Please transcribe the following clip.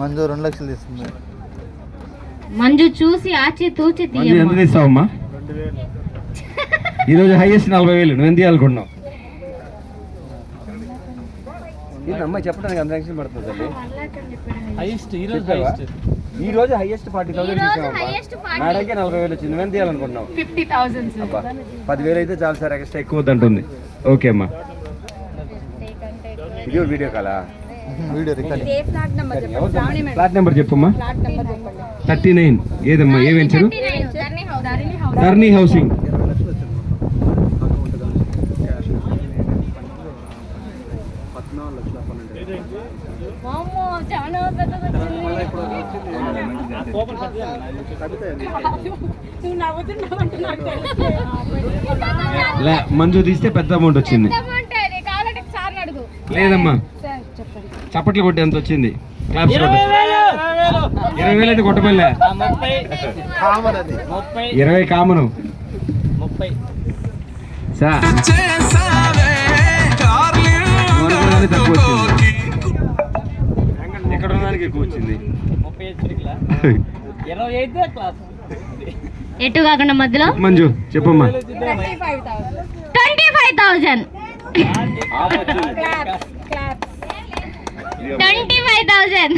మంజు రెండు లక్షలు తీసుకుంది. మంజు చూసి ఆచి తూచి మంజు ఎంత తీస్తావమ్మా? ఈరోజు హైయెస్ట్ నలభై వేలు నువ్వు ఎంత తీయాలనుకుంటున్నావు? ఇది అమ్మాయి చెప్పడానికి అంత టెన్షన్ పడుతుంది హైయెస్ట్ ఈ రోజు? హైయెస్ట్ ఈ రోజు హైయెస్ట్ ఫార్టీ థౌసండ్ తీసామమ్మా highest 40. మేడంకి నలభై వేలు వచ్చింది. నువ్వెంత తీయాలనుకుంటున్నావు? ఫిఫ్టీ థౌసండ్ పదివేలు అయితే చాలు సార్ ఎక్స్ట్రా ఎక్కువ వద్దంటుంది. ఓకే అమ్మా. వీడియో వీడియో కాలా. వీడియో రికార్డింగ్ ఫ్లాట్ నెంబర్ చెప్పమ్మా. Thirty nine. ఏదమ్మా ఏ వెంచరు? టర్నీ హౌసింగ్. మంజు తీస్తే పెద్ద అమౌంట్ వచ్చింది. లేదమ్మా. చప్పట్లు కొట్టి ఎంత వచ్చింది? క్లాప్స్ ఇరవై వేలు. అయితే కొట్టమల్లే. ఇరవై కామను. తక్కువ వచ్చింది. ఎక్కడ ఉన్నదానికి ఎక్కువ వచ్చింది? ఎటు కాకుండా మధ్యలో? మంజు చెప్పమ్మా. Twenty five thousand. Twenty five thousand